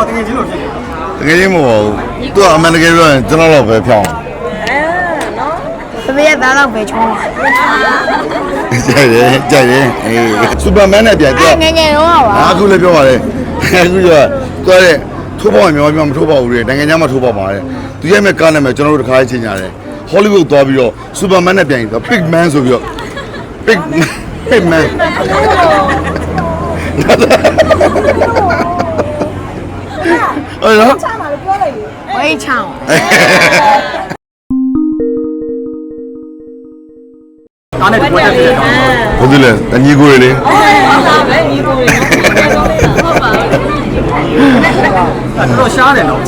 တော့တကယ်ချင်းလို့ဖြစ်တယ်တကယ်ကြီးမဟုတ်ဘူးသူကအမှန်တကယ်ပြောရင်ကျွန်တော်တော့ပဲဖြောင်းဖဖေရဲ့သားတော့ပဲချောင်းပါကြိုက်တယ်ကြိုက်တယ်အေးစူပါမန်နဲ့ပြန်သူအဲကငယ်ငယ်တော့ပါအခုလည်းပြောပါတယ်အခုကျတော့သူကတဲ့ထိုးပေါက်မြန်မာပြည်မှာမထိုးပေါက်ဘူးတဲ့နိုင်ငံခြားမှာထိုးပေါက်ပါတယ်သူရဲ့မဲ့ကားနာမည်ကျွန်တော်တို့တစ်ခါချင်းညာတယ်ဟောလိဝုဒ်သွားပြီးတော့စူပါမန်နဲ့ပြန်ပြီးတော့ Big Man ဆိုပြီးတော့ Big Big Man အဲ့တော့ဝေးချောင်းဒါနဲ့ဒီပွဲတက်ဖြစ်တယ်တော့ဘယ်သူလဲတညီကိုရလေအဲ့တော့ရှားတယ်နော်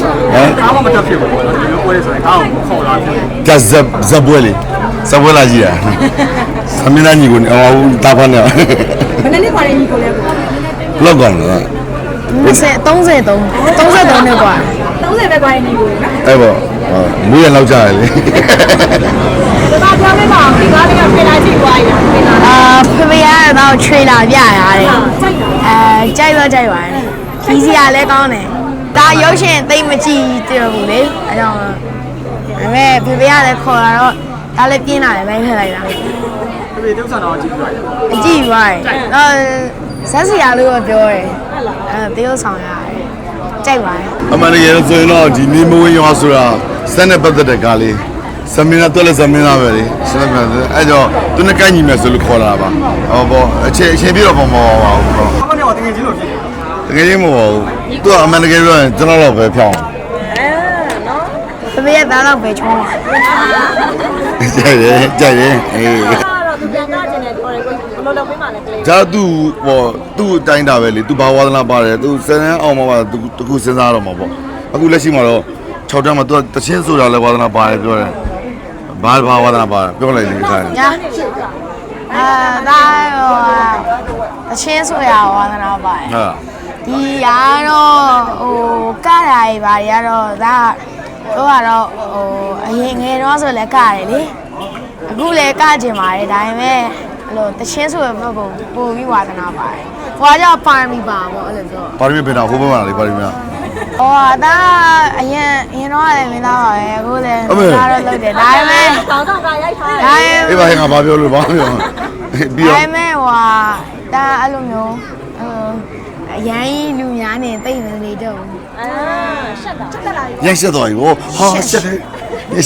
ကားမမတက်ဖြစ်ဘူးပေါ့နော်ဒီလိုပွဲဆိုရင်ကားကိုခေါ်လာဖြစ်တယ်ကဇပ်ဇပ်ပွဲလေဇပ်ပွဲလာကြည့်တာသမင်းသားညီကိုနေအောင်တာဖာနေဘယ်နှစ်ခွာရညီကိုလဲကိုလောက်ကောင်လား 20 33 33နဲ့กว่า 30ပဲခွာရညီကိုလေနော် အဲ့ပေါ့မွေးရလောက်ကြရလေ ဒါကပြောင်းလိုက်ပါဒီကားလေးကဖေးလာကြည့်သွားရတာဖေးလာ အာဖဖေကတော့ထရေလာပြရတယ်အဲကြိုက်တော့ကြိုက်ပါတယ်ခီးစီကလည်းကောင်းတယ်ဒါရုပ်ရှင်သိမ့်မကြည့်တယ်ဘူးလေအဲကြောင့်ဒါပေမဲ့ဖဖေကလည်းခေါ်လာတော့ဒါလည်းပြင်းလာတယ်ပဲထည့်လိုက်တာ ဒီပေတုပ်ဆန်တော့ကြည့်ပြရတယ် အကြည့်ပါရဲ့တော့ ဇက်စီယာလို့ပြောတယ်အဲတေးဥဆောင်ရတယ်ကြိုက်ပါတယ်အမှန်တကယ်ဆိုရင်တော့ဒီနေမဝင်ရွာဆိုတာစက်နဲ့ပတ်သက်တဲ့ကားလေးဇမင်းသားတော့လည်းဇမင်းသားပဲလေစက်နဲ့အဲ့တော့သူနဲ့ကိုက်ညီမယ်ဆိုလို့ခေါ်လာတာပါဟောပေါ့အခြေအခြေပြတော့မမပါဘူးကားမတော့တကယ်ချင်းလို့ဖြစ်တယ်တကယ်ကြီးမဟုတ်ဘူးသူကအမှန်တကယ်ပြောရင်ကျွန်တော်တော့ပဲဖြောင်းဖဖေရဲ့သားတော့ပဲချောင်းပါကြိုက်တယ်ကြိုက်တယ်အေးတော့သူပြန်ကားကျင်တ ယ်ပြောတယ်ကိုဘယ်လိုလုပ်ပေးမှလဲကလေးဂျာသူဟောသူ့အတိုင်းတာပဲလေသူဘာဝါသနာပါတယ်သူစမ်းအောင်မှာပါသူတခုစဉ်းစားတော့မှာပေါ့အခုလက်ရှိမှာတော့6တန်းမှာသူတချင်းဆိုတာလည်းဝါသနာပါတယ်ပြောတယ်ဘာဘာဝါသနာပါတယ်ပြောလိုက်လေဒီဆိုင်ညာအာဒါရောအချင်းဆိုရဝါသနာပါတယ်ဟာဒီကတော့ဟိုကတာတွေပါတွေကတော့ဒါတော့ကတော့ဟိုအရင်ငယ်တော့ဆိုလည်းကရတယ်လေအခုလည်းကကျင်ပါတယ်ဒါပေမဲ့အဲ့ လိုတချင်းဆိုရမဟုတ်ဘူးပို့ပြီးဝါသနာပါတယ်ဟိုကကြောင့်ပါရမီပါပေါ့အဲ့လိုပြောပါရမီဖေတာဟိုဘက်မှာလေပါရမီဟိုဒါအရင်အရင်တော့လည်းမင်းသားပါပဲအခုလည်းအမေမင်းသားတော့လုပ်တယ်ဒါပေမဲ့တောင်းဆောင်ကရိုက်ထားဒါပေအေးပါဟင်ငါဘာပြောလို့ဘာပြောပြီးဒါတော့ပေမဲ့ဟိုဟာဒါအဲ့လိုမျိုးဟိုအရင်ကြီးလူများနေတိတ်မနေတော့ဘူး အာရှက်တာရှက်တာလာပြီရိုက်ဆက်သွားပြီဟောဟာဆက်တယ်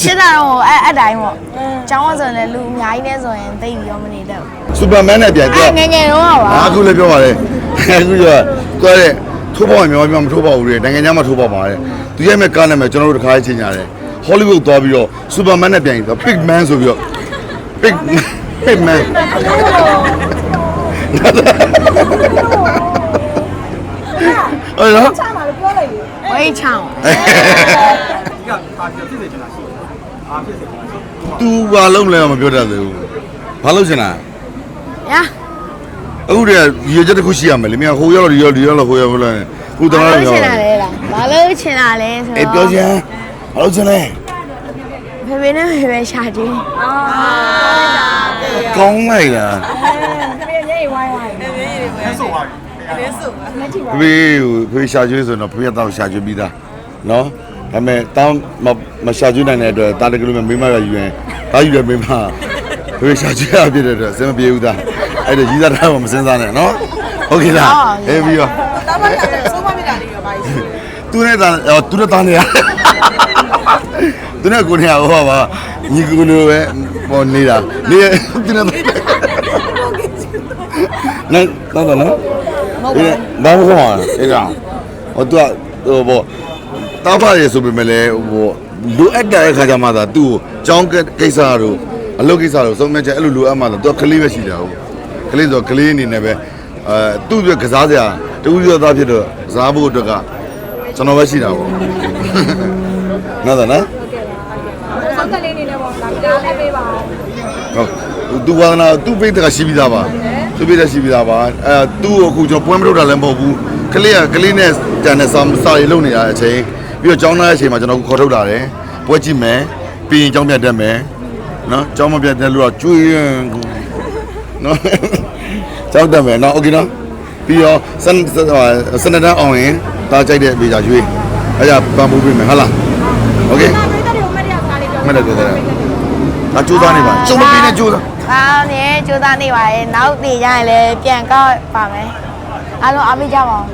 ရှင်းတာတော့အဲ့အဲ့တိုင်းပေါ့။ကျောင်းကဆိုရင်လည်းလူအများကြီးနဲ့ဆိုရင်တိတ်ပြီးတော့မနေတော့ဘူးစူပါမန်နဲ့ပြန်။သူအဲ့ကငယ်ငယ်တော့ပါအခုလည်းပြောပါတယ်အခုကျတော့သူကတဲ့ထိုးပေါက်မြန်မာပြည်မှာမထိုးပေါက်ဘူးတဲ့နိုင်ငံခြားမှာထိုးပေါက်ပါတယ်သူရဲ့မဲ့ကားနာမည်ကျွန်တော်တို့တစ်ခါချင်းညာတယ်ဟောလိဝုဒ်သွားပြီးတော့စူပါမန်နဲ့ပြန်ပြီးတော့ Big Man ဆိုပြီးတော့ Big Big Man အဲ့တော့ ချာမှာလို့ပြောလိုက်လေ။ဝေးချောင်းဒီကအာဖြစ်စေချင်တာရှိတယ်အာဖြစ်စေချင်တာရှိတယ် तू ဘာလုံးလဲမပြောတတ်သေးဘူးဘာလို့ရှင်လား။ညာအခုတည်းကရေချက်တစ်ခုရှိရမယ်လေမြန်ဟိုရောက်တော့ဒီရောက်ဒီရောက်တော့ဟိုရောက်ဘလို့ခုတဘာနာလို့ပြောချင်တာလဲလား။ဘာလို့ချင်တာလဲဆိုအေးပြောတော့ချင်ဘာလို့ချင်လဲဖေဖေနဲ့ဖေဖေရှာကြည့်ကောင်းလိုက်လားတက ယ်ညအိဝိုင်းဝိုင်းအဲဆိုပါပြီဖေဖေဖေရှာကျွေးဆိုတော့ဖေဖေတော့ရှာကျွေးပြီးသားနော်ဒါပေမဲ့တောင်းမမရှာကျွေးနိုင်တဲ့အတွက်တာတကယ်လို့မိမကယူရင်တာယူရမိမဖေဖေရှာကျွေးရဖြစ်တဲ့အတွက်စင်မပြေဘူးသားအဲ့ဒါကြီးစားထားမှမစင်စားနဲ့နော်ဟုတ်ကဲ့လားအေးပြီးတော့တာမန်ကလည်းဆုံးမမြတာလေးရောပါရှိတယ်သူနဲ့တာသူနဲ့တာနေရသူနဲ့ကိုနေရဟောပါညီကူလိုပဲပေါ်နေတာနေသူနဲ့ နဲ့တော့တော့နော်အေးဘာလို့ခေါ်လဲအေးကောင်ဟိုသူကဟိုဘောတားပါရဆိုပေမဲ့လည်းဟိုလိုအပ်တဲ့အခါကျမှသာသူ့ကိုကြောင်းကိစ္စတို့အလုပ်ကိစ္စတို့စုံမဲ့ချက်အဲ့လိုလိုအပ်မှသာသူကကလေးပဲရှိတာဟုတ်ကလေးဆိုကလေးအနေနဲ့ပဲအဲသူ့ပြကစားစရာတူတူသားဖြစ်တော့ကစားဖို့အတွက်ကကျွန်တော်ပဲရှိတာပေါ့နော်နော်ဆောက်ကလေးနေနဲ့ပေါ့ဒါကြောင့်အပေးပါဟုတ်သူဝါဒနာသူ့ပိတ်တကရှိပြီးသားပါ သူ့ပိတ်တရှိပြီးသားပါအဲသူ့ကိုအခုကျွန်တော်ပွဲမထုတ်တာလည်းမဟုတ်ဘူးကလေးကကလေးနဲ့တန်တဲ့စာစာရီလုံနေရတဲ့အချိန်ပြီးတော့ကျောင်းသားရဲ့အချိန်မှာကျွန်တော်ခေါ်ထုတ်လာတယ်ပွဲကြည့်မယ်ပြီးရင်ကျောင်းပြတ်တက်မယ်နော်ကျောင်းမပြတ်တဲ့လူကကျွေးရင်နော်ကျောင်းတက်မယ်နော်โอเคနော်ပြီးတော့စန်စနဒန်အောင်ရင် တားကြိုက်တဲ့အပေးကြရွေးအဲ့ဒါပန်ပိုးပေးမယ်ဟုတ်လားโอเค ဒါပြည်သက်တွေကိုမတ်ရစားလေးပြော မတ်တယ်တယ် ဒါကြိုးစားနေပါစုံမပေးနဲ့ကြိုးစား။ဘာနဲ့ကြိုးစားနေပါရဲ့။နောက်တည်ရရင်လည်းပြန်ကောက်ပါမယ်။အားလုံးအားပေးကြပါဦး